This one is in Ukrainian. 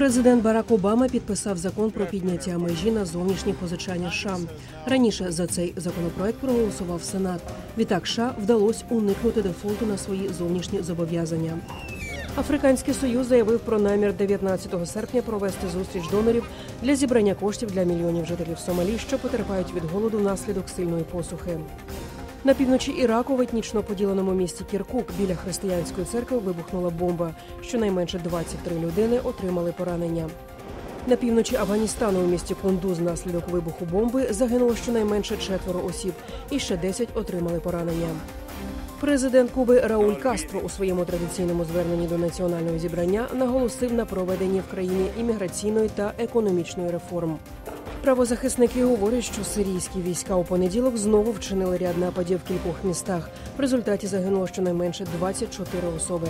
Президент Барак Обама підписав закон про підняття межі на зовнішні позичання США. Раніше за цей законопроект проголосував Сенат. Відтак США вдалося уникнути дефолту на свої зовнішні зобов'язання. Африканський союз заявив про намір 19 серпня провести зустріч донорів для зібрання коштів для мільйонів жителів Сомалі, що потерпають від голоду внаслідок сильної посухи. На півночі Іраку в етнічно поділеному місті Кіркук біля християнської церкви вибухнула бомба. Щонайменше 23 людини отримали поранення. На півночі Афганістану у місті Кундуз внаслідок вибуху бомби загинуло щонайменше четверо осіб, і ще 10 отримали поранення. Президент Куби Рауль Кастро у своєму традиційному зверненні до національного зібрання наголосив на проведенні в країні імміграційної та економічної реформ. Правозахисники говорять, що сирійські війська у понеділок знову вчинили ряд нападів в кількох містах. В результаті загинуло щонайменше 24 особи.